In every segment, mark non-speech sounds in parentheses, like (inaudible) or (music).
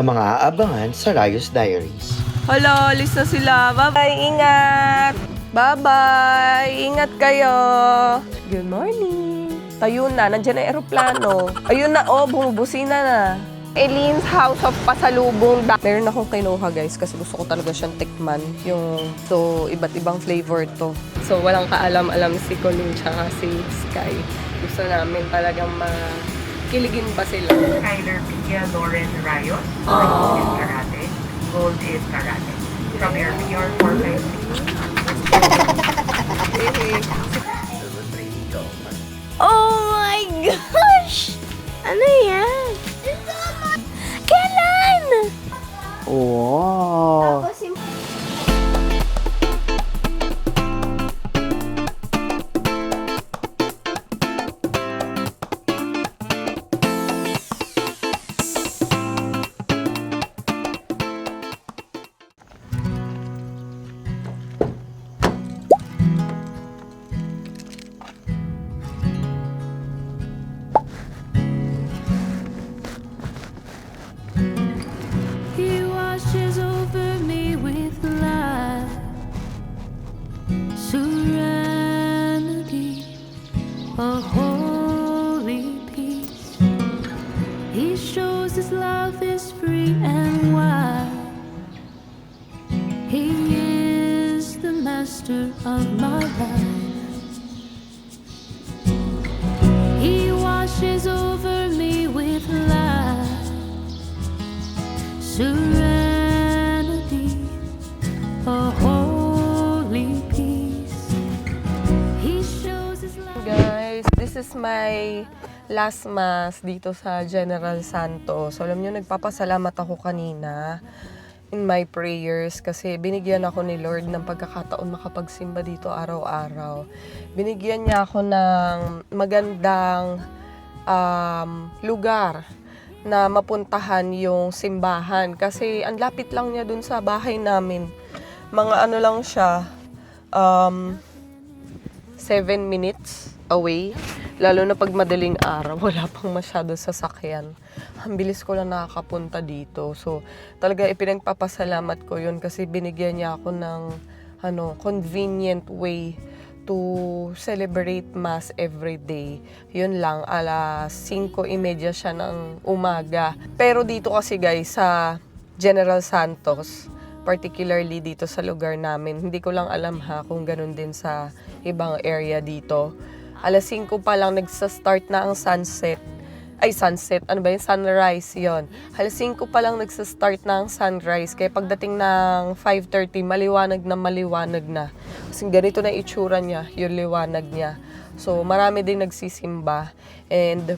ang mga aabangan sa Rios Diaries. Hala, alis na sila. Bye-bye, ingat! Bye-bye! Ingat kayo! Good morning! Tayo na, nandiyan na aeroplano. Ayun na, oh, bumubusina na. Eileen's House of Pasalubong. Meron akong kinuha guys kasi gusto ko talaga siyang tikman. Yung, so, iba't ibang flavor to. So, walang kaalam-alam si Colin tsaka si Sky. Gusto namin talagang makiligin pa sila. Kyler Pia Lauren Rayos. Gold is karate. Gold is karate. From your PR 450. (laughs) Oh my gosh! Ano yan? Last mass dito sa General Santos. So, alam nyo, nagpapasalamat ako kanina in my prayers kasi binigyan ako ni Lord ng pagkakataon makapagsimba dito araw-araw. Binigyan niya ako ng magandang um, lugar na mapuntahan yung simbahan kasi ang lapit lang niya dun sa bahay namin. Mga ano lang siya, um, 7 minutes away. Lalo na pag madaling araw, (laughs) wala pang masyado sasakyan. Ang bilis ko lang nakakapunta dito. So, talaga ipinagpapasalamat ko yun kasi binigyan niya ako ng ano, convenient way to celebrate Mass every day. Yun lang, alas 5.30 siya ng umaga. Pero dito kasi guys, sa General Santos, particularly dito sa lugar namin, hindi ko lang alam ha kung ganun din sa ibang area dito. Alas 5 pa lang nagsa-start na ang sunset. Ay, sunset. Ano ba yun? Sunrise yon. Alas 5 pa lang nagsa-start na ang sunrise. Kaya pagdating ng 5.30, maliwanag na maliwanag na. Kasi ganito na itsura niya, yung liwanag niya. So, marami din nagsisimba. And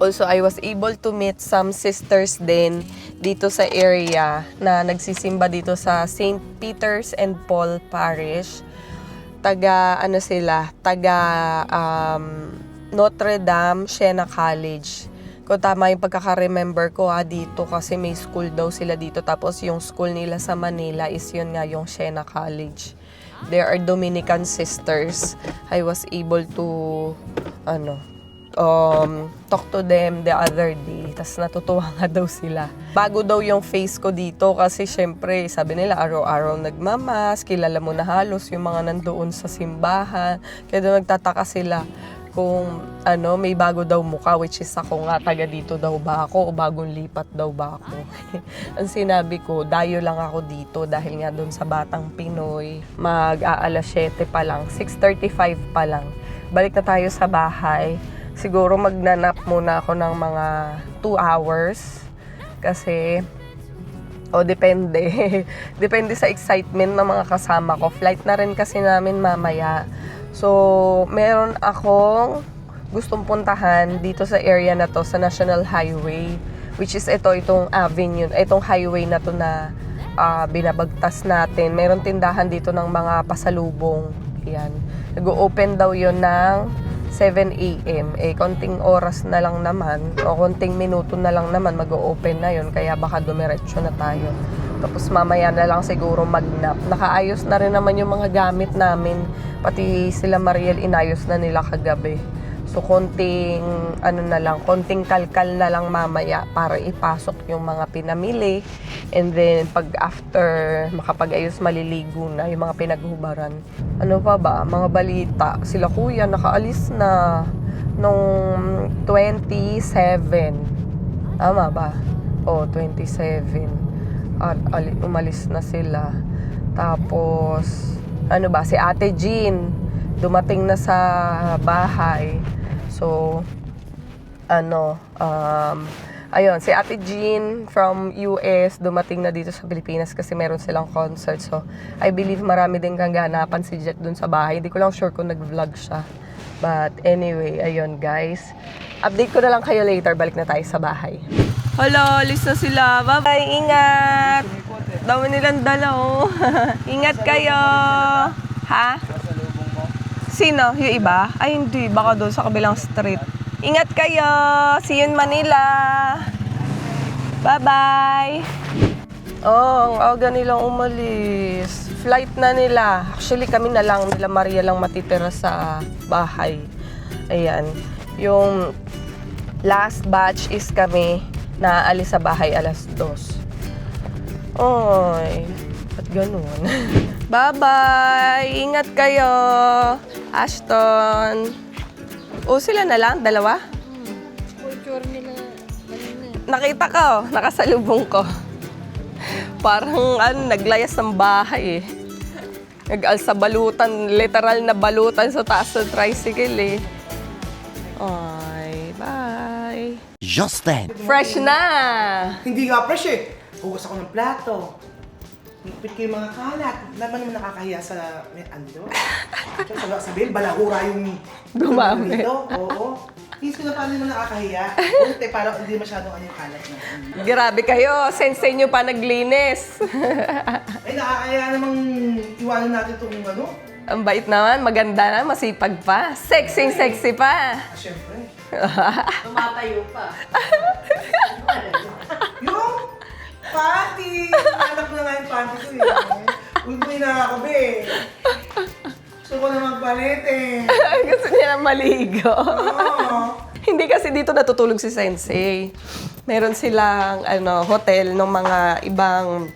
Also, I was able to meet some sisters din dito sa area na nagsisimba dito sa St. Peter's and Paul Parish. Taga, ano sila, taga um, Notre Dame Siena College. Kung tama yung pagkaka-remember ko ha, dito kasi may school daw sila dito. Tapos yung school nila sa Manila is yun nga yung Siena College. There are Dominican sisters. I was able to, ano, um, talk to them the other day. Tapos natutuwa nga daw sila. Bago daw yung face ko dito kasi syempre, sabi nila, araw-araw nagmamas, kilala mo na halos yung mga nandoon sa simbahan. Kaya daw nagtataka sila kung ano, may bago daw mukha, which is ako nga, taga dito daw ba ako o bagong lipat daw ba ako. (laughs) Ang sinabi ko, dayo lang ako dito dahil nga doon sa Batang Pinoy, mag-aalas 7 pa lang, 6.35 pa lang. Balik na tayo sa bahay. Siguro magnanap muna ako ng mga 2 hours kasi o depende. (laughs) depende sa excitement ng mga kasama ko. Flight na rin kasi namin mamaya. So, meron akong gustong puntahan dito sa area na to, sa National Highway. Which is ito, itong avenue, itong highway na to na ah, binabagtas natin. Meron tindahan dito ng mga pasalubong. Yan. Nag-open daw yon ng 7 a.m. Eh, konting oras na lang naman, o konting minuto na lang naman, mag-open na yon Kaya baka dumiretso na tayo. Tapos mamaya na lang siguro magnap. Nakaayos na rin naman yung mga gamit namin. Pati sila Mariel inayos na nila kagabi. So, konting, ano na lang, konting kalkal na lang mamaya para ipasok yung mga pinamili. And then, pag after makapag-ayos, maliligo na yung mga pinaghubaran. Ano pa ba? Mga balita. Sila kuya, nakaalis na nung 27. Tama ba? O, 27. At ali- umalis na sila. Tapos, ano ba, si Ate Jean, dumating na sa bahay. So, ano, um, ayun, si Ate Jean from US dumating na dito sa Pilipinas kasi meron silang concert. So, I believe marami din kang ganapan si Jet dun sa bahay. Hindi ko lang sure kung nag-vlog siya. But anyway, ayun guys. Update ko na lang kayo later. Balik na tayo sa bahay. Hello, alis na sila. Bye-bye, ingat! Dami nilang dala, oh. (laughs) ingat kayo! Ha? Sino? Yung iba? Ay, hindi. Baka doon sa kabilang street. Ingat kayo! See you in Manila! Bye-bye! Oh, ang aga nilang umalis. Flight na nila. Actually, kami na lang, nila Maria lang matitira sa bahay. Ayan. Yung last batch is kami na alis sa bahay alas dos. Oy, ba't ganun? (laughs) Bye-bye! Ingat kayo! Ashton! O, sila na lang? Dalawa? Culture nila. Nakita ko, nakasalubong ko. Parang ano, naglayas ng bahay eh. nag sa balutan, literal na balutan sa taas ng tricycle eh. Ay, bye. Just then. Fresh na! Hindi nga fresh eh. Hugas ako ng plato. Ko yung mga kalat. Naman naman nakakahiya sa... May, ano dito? Sa sabihin, balahura yung... Dumami. Dito. Oo. Isip ko na paano naman nakakahiya. Kunti, parang hindi masyadong ano yung kalat na. Grabe kayo, sensei nyo pa naglinis. Ay, nakakahiya namang iwanan natin itong ano. Ang bait naman, maganda na, masipag pa. Sexy, sexy pa. Ah, Siyempre. (laughs) Tumatayo pa. (laughs) Panty! Ko na nga yung panty ko eh. Uy, na ako, be. Gusto ko na magpalit eh. (laughs) Gusto niya na maligo. Oo. Hindi kasi dito natutulog si Sensei. Meron silang ano, hotel ng mga ibang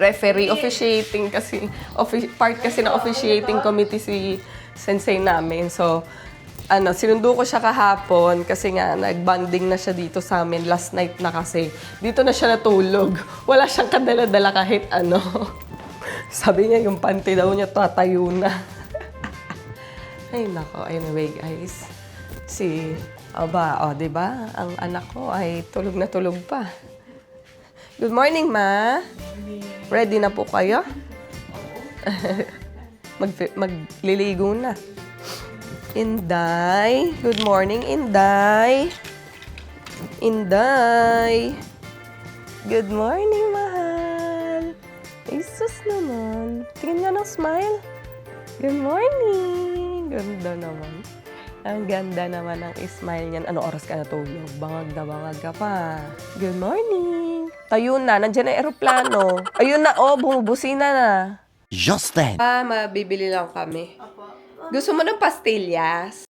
referee officiating kasi offi- part kasi ng officiating committee si Sensei namin. So ano, sinundo ko siya kahapon kasi nga nag-bonding na siya dito sa amin last night na kasi. Dito na siya natulog. (laughs) Wala siyang kadala-dala kahit ano. (laughs) Sabi niya yung panty daw niya tatayo na. (laughs) Ay, nako. Anyway, guys. Si, aba, o, oh, di ba? Ang anak ko ay tulog na tulog pa. Good morning, ma. Ready na po kayo? Mag, magliligo na. Inday. Good morning, Inday. Inday. Good morning, mahal. Ay, sus naman. Tingin nga ng smile. Good morning! Ganda naman. Ang ganda naman ng smile niyan. Ano oras ka natulog? Bangag na bangag ka pa. Good morning! Tayo na, nandiyan na aeroplano. Ayun na, oh, bumubusina na. Just then. Ah, mabibili lang kami. Gusto mo ng pastillas?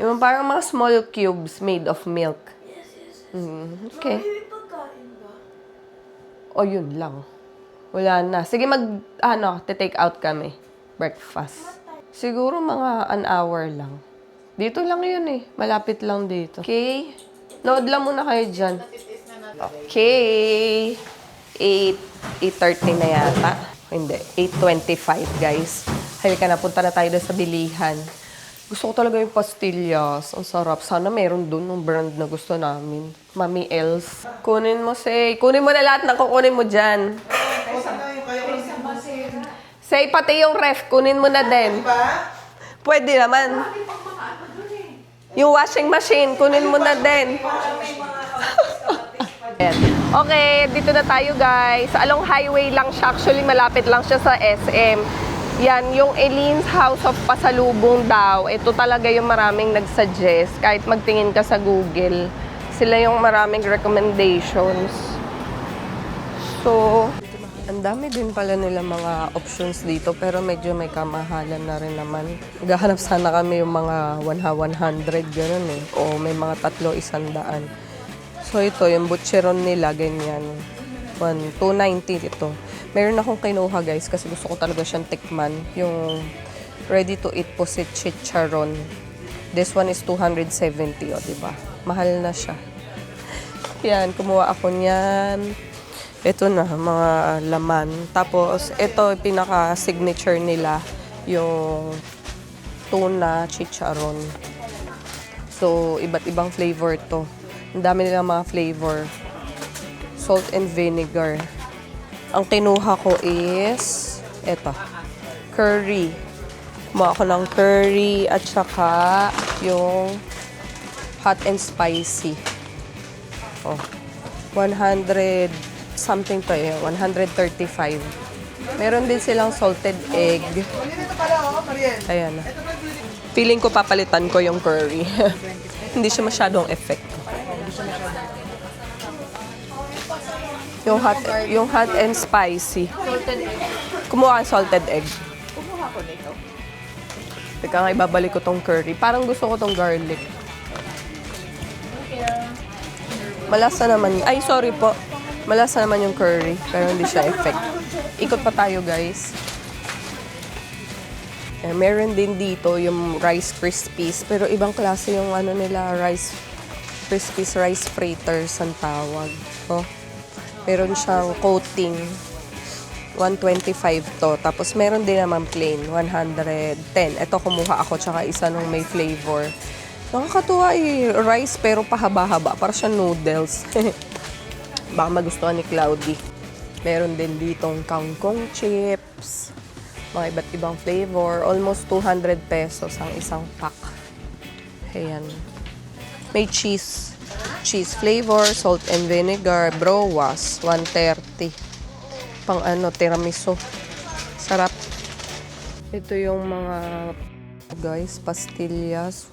Yung parang mga small cubes made of milk. Yes, yes. okay. O yun lang. Wala na. Sige, mag, ano, take out kami. Breakfast. Siguro mga an hour lang. Dito lang yun eh. Malapit lang dito. Okay? Nood lang muna kayo dyan. Okay. 8, 8.30 na yata. Hindi, 8.25 guys. Halika na, punta na tayo sa bilihan. Gusto ko talaga yung pastillas. Ang sarap. Sana meron doon ng brand na gusto namin. Mami Els. Kunin mo, Say. Kunin mo na lahat ng kukunin mo dyan. Say, pati yung ref, kunin mo na din. Diba? Pwede naman. Yung washing machine, kunin mo na din. (laughs) Okay, dito na tayo guys. Along highway lang siya. Actually, malapit lang siya sa SM. Yan, yung Eline's House of Pasalubong daw. Ito talaga yung maraming nagsuggest. Kahit magtingin ka sa Google. Sila yung maraming recommendations. So, Ang dami din pala nila mga options dito pero medyo may kamahalan na rin naman. Naghahanap sana kami yung mga 100 ganun eh. O may mga tatlo isandaan. So ito, yung butcheron nila, ganyan. 1, 290 ito. Meron akong kinuha guys kasi gusto ko talaga siyang tikman. Yung ready to eat po si chicharon. This one is 270 o, di ba? Mahal na siya. (laughs) Yan, kumuha ako niyan. Ito na, mga laman. Tapos, ito, pinaka-signature nila, yung tuna chicharon. So, iba't ibang flavor to. Ang dami nilang mga flavor. Salt and vinegar. Ang kinuha ko is, eto, curry. Kumuha ako ng curry at saka yung hot and spicy. Oh, 100 something to eh, 135. Meron din silang salted egg. Ayan na. Feeling ko papalitan ko yung curry. (laughs) Hindi siya masyadong effect. Yung hot, yung hot and spicy. Kumuha ka salted egg. Kumuha ko nito. Teka nga, ibabalik ko tong curry. Parang gusto ko tong garlic. Malasa naman. Ay, sorry po. Malasa naman yung curry. Pero hindi siya effect. Ikot pa tayo, guys. Eh, meron din dito yung Rice Krispies. Pero ibang klase yung ano nila, Rice Krispies, Rice Fritters ang tawag. Oh. Meron siyang coating. 125 to. Tapos meron din naman plain, 110. Ito kumuha ako, tsaka isa nung may flavor. Nakakatuwa eh. Rice pero pahaba-haba. Para siya noodles. (laughs) Baka magustuhan ni Cloudy. Meron din ditong kangkong chips. Mga iba't ibang flavor. Almost 200 pesos ang isang pack. Ayan. May cheese. Cheese flavor, salt and vinegar, browas, 130 pang ano, tiramisu. Sarap. Ito yung mga guys, pastillas.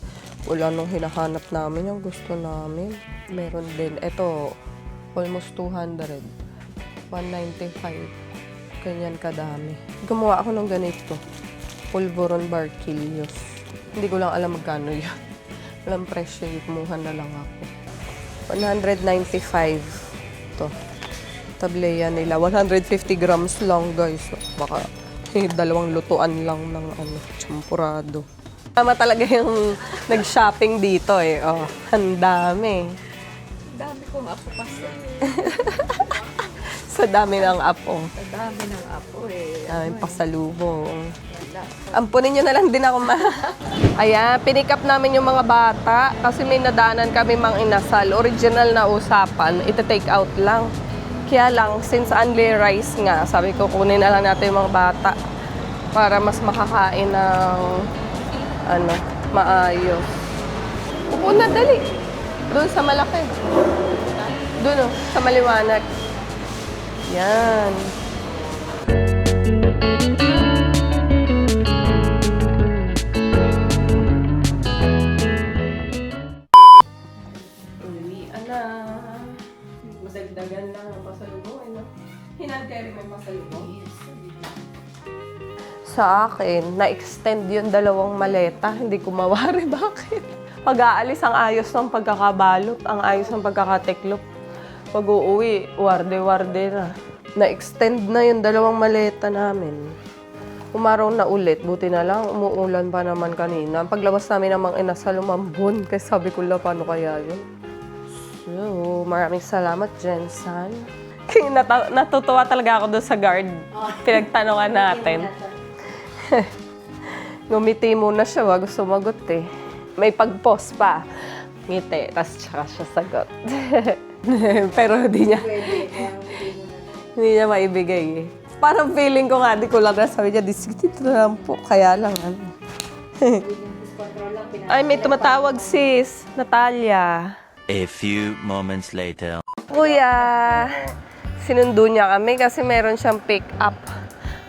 Wala nung hinahanap namin yung gusto namin. Meron din. Ito, almost 200. 195. Ganyan kadami. Gumawa ako ng ganito. Pulveron Barquillos. Hindi ko lang alam magkano yan. (laughs) Walang presyo. Kumuha na lang ako. 195. Ito tableya nila. 150 grams lang, guys. Baka eh, (laughs) dalawang lutuan lang ng ano, champurado. Tama talaga yung (laughs) nag-shopping dito eh. Oh, ang dami. Dami kong apo kasi. (laughs) Sa dami ng apo. Sa dami ng apo eh. Daming pasalubong. Ampunin nyo na lang din ako ma. (laughs) Ayan, pinick up namin yung mga bata kasi may nadaanan kami mang inasal. Original na usapan, ita-take out lang. Kaya lang, since only rice nga, sabi ko kunin na lang natin yung mga bata para mas makakain ng ano, maayos. Upo na, dali. Doon sa malaki. Doon oh, sa maliwanag. Yan. Uwi, ana. Madagdagan lang ang pasalubong, ano? Hinag-carry may pasalubong? Sa akin, na-extend yung dalawang maleta. Hindi ko mawari. (laughs) Bakit? Pag-aalis ang ayos ng pagkakabalot, ang ayos ng pagkakatiklop. Pag uuwi, warde-warde na. Na-extend na yung dalawang maleta namin. Umaraw na ulit, buti na lang, umuulan pa naman kanina. Ang paglabas namin namang inasal umambon, kaya sabi ko lang, paano kaya yun? So, maraming salamat, Jensen. (laughs) Nata- natutuwa talaga ako doon sa guard. Pinagtanungan (laughs) natin. (laughs) Ngumiti muna siya, wag sumagot eh. May pag-pause pa. Ngiti, tas tsaka siya sagot. (laughs) Pero hindi niya, hindi niya maibigay eh. Parang feeling ko nga, di ko lang nasabi niya, dito na lang po, kaya lang ano. (laughs) Ay, may tumatawag sis, Natalia. A few moments later. Kuya, sinundo niya kami kasi meron siyang pick up.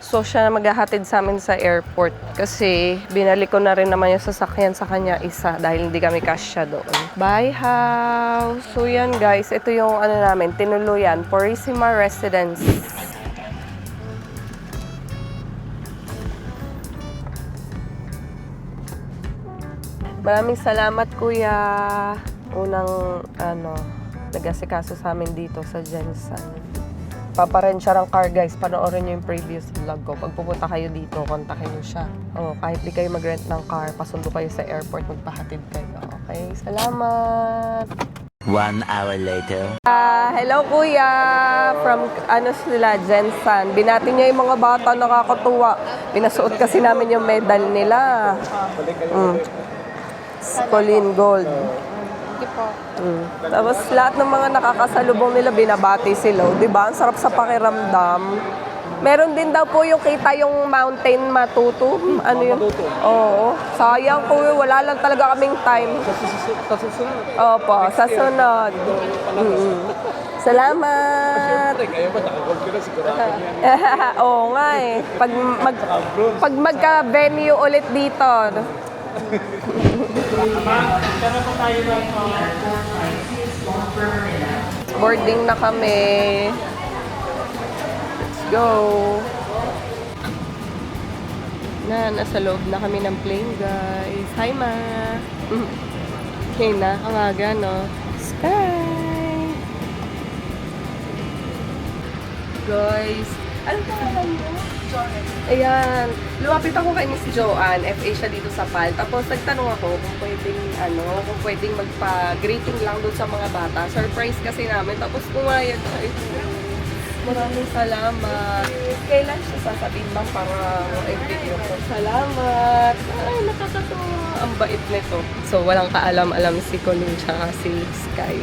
So siya na maghahatid sa amin sa airport kasi binalik ko na rin naman yung sasakyan sa kanya isa dahil hindi kami kasya doon. Bye house! So yan guys, ito yung ano namin, tinuluyan, Porisima Residence. Maraming salamat kuya. Unang ano, nag-asikaso sa amin dito sa Jensen. Paparent siya ng car, guys. Panoorin niyo yung previous vlog ko. Pag pupunta kayo dito, kontakin niyo siya. Oh, kahit di kayo mag-rent ng car, pasundo kayo sa airport, magpahatid kayo. Okay? Salamat! One hour later. Ah, hello kuya from ano sila Jensen. Binati niya yung mga bata nakakatuwa. Pinasuot kasi namin yung medal nila. Mm. Colleen Gold. Mm. Tapos lahat ng mga nakakasalubong nila binabati sila, 'di ba? Ang sarap sa pakiramdam. Meron din daw po yung kita yung mountain matuto. Ano yun? Oo. Sayang po, wala lang talaga kaming time. Opo, sa sunod. Mm. Salamat. (laughs) Oo nga eh. Pag, mag, pag magka-venue ulit dito. (laughs) Boarding na kami. Let's go. Na, nasa loob na kami ng plane, guys. Hi, ma. (laughs) Okay na, ang aga, no? Sky! Guys, ano pangalan mo? Ayan, lumapit ako kay Miss Joanne, FA siya dito sa PAL. Tapos nagtanong ako kung pwedeng, ano, kung pwedeng magpa-greeting lang doon sa mga bata. Surprise kasi namin. Tapos pumayag siya. Ito. Maraming salamat. Kailan siya sasabihin bang para i-video ko? Salamat. Ay, nakakatuwa. Ang bait nito. So, walang kaalam-alam si Colin tsaka si Sky.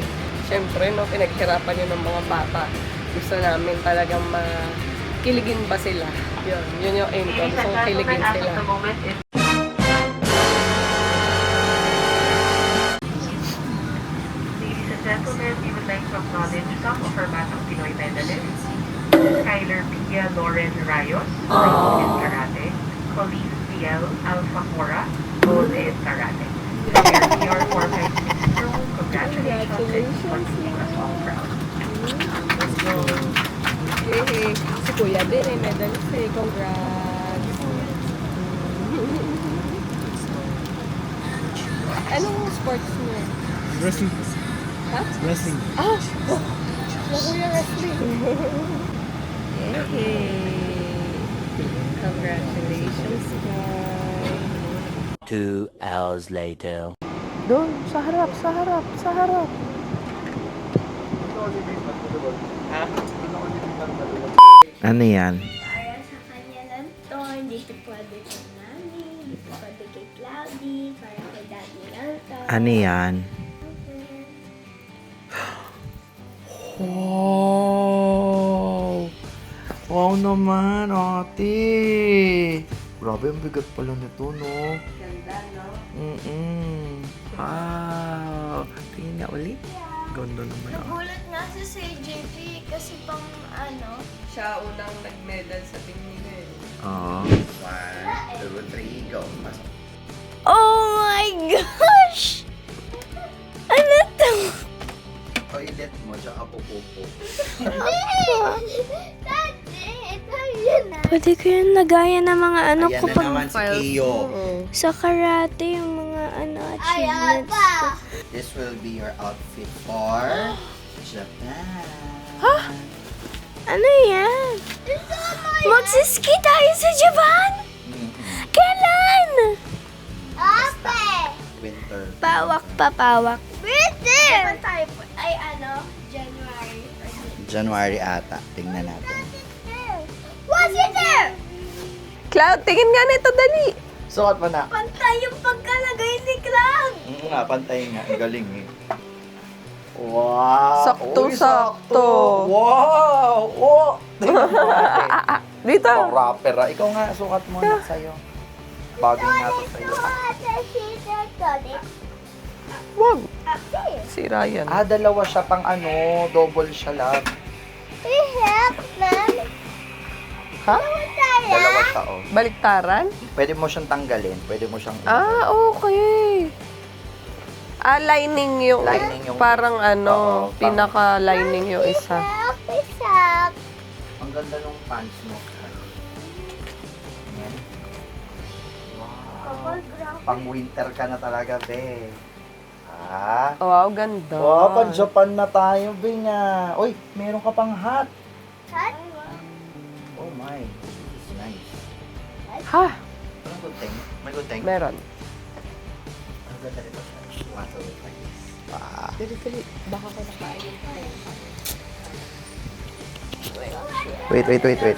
Siyempre, no, pinaghirapan yun ng mga bata. Gusto namin talagang makiligin ba sila. Yun, yun yung aim ko. Kong kiligin sila. gentlemen, we would like to acknowledge some of our Batang Pinoy medalists. Skyler Pia Lauren Rayos, in karate. Colleen Fiel Alfamora, gold in karate. Dear Senior 456 crew, congratulations and keeping us all proud. Hey, si Kuya din eh, medalist eh. Congrats! Anong sports mo? Wrestling. Ha? Wrestling. Ah! Na Kuya wrestling. Yay! Congratulations, guys! Two hours later. Doon, sa harap, sa harap, sa harap. Ano yan? Para sa kanya lang to, dito pwede kay Nani, dito pwede kay Cloudy, para kay Daddy lang to. Ano yan? Wow! Wow naman, ate! Grabe, ang bigat pala nito, no? Ganda, no? Mm-mm. Wow! Tingin nga ulit. Ganda naman, ah. Nagulat nga si CJP kasi pang ano, Siya unang nag-medal sa team nila eh. Oo. One, two, three, go. Pasok. Oh my gosh! Ano to? Toilet mo, tsaka pupupo. Daddy, ito yun na. Pwede ko yun lagaya ng mga ano Ayan ko na pag naman si Kiyo. sa karate, yung mga ano achievements ko. This will be your outfit for (gasps) Japan. Ano yan? Magsiski tayo sa Japan? Mm-mm. Kailan? Ape! Winter. Pawak pa, pawak. Winter! tayo po? Ay, ano? January. January ata. Tingnan natin. What's it there? Cloud, tingin nga nito, dali! Sukat mo na. Pantay yung. Oo nga, pantay nga. Ang galing eh. Wow! Sakto, Uy, sakto. Wow! Oh! Tingnan mo ate. (laughs) Dito! Pang rapper ah. Ikaw nga, sukat mo na sa'yo. Bagay nga to sa'yo. Wag! Sira yan. Ah, dalawa siya pang ano, double siya lang. Ha? Dalawa siya, oh. Baliktaran? Pwede mo siyang tanggalin. Pwede mo siyang... Ah, okay. Ah, lining yung, Lining yung- parang ano, Oo, pinaka-lining yung isa. Ang ganda ng pants mo. Yan. Pang winter ka na talaga, be. Ah. Wow, ganda. Oh, pang Japan na tayo, be nga. Uy, meron ka pang hat. Hat? Oh my, this is nice. Ha? Anong good thing? May good thing? Meron. Ang ganda nito. One, Ah. Dali, dali. Baka ko tayo. Wait, wait, wait, wait.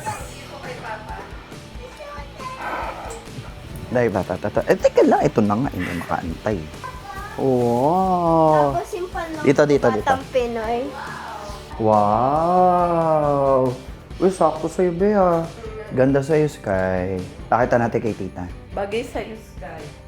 Dahil ba, tata, Eh, teka lang. Ito na nga. Hindi makaantay. Wow. Tapos yung pang Dito, dito, dito. batang Pinoy. Wow! Uy, sakto sa'yo, be, ah. Ganda sa'yo, Sky. Pakita natin kay tita. Bagay sa'yo, Sky.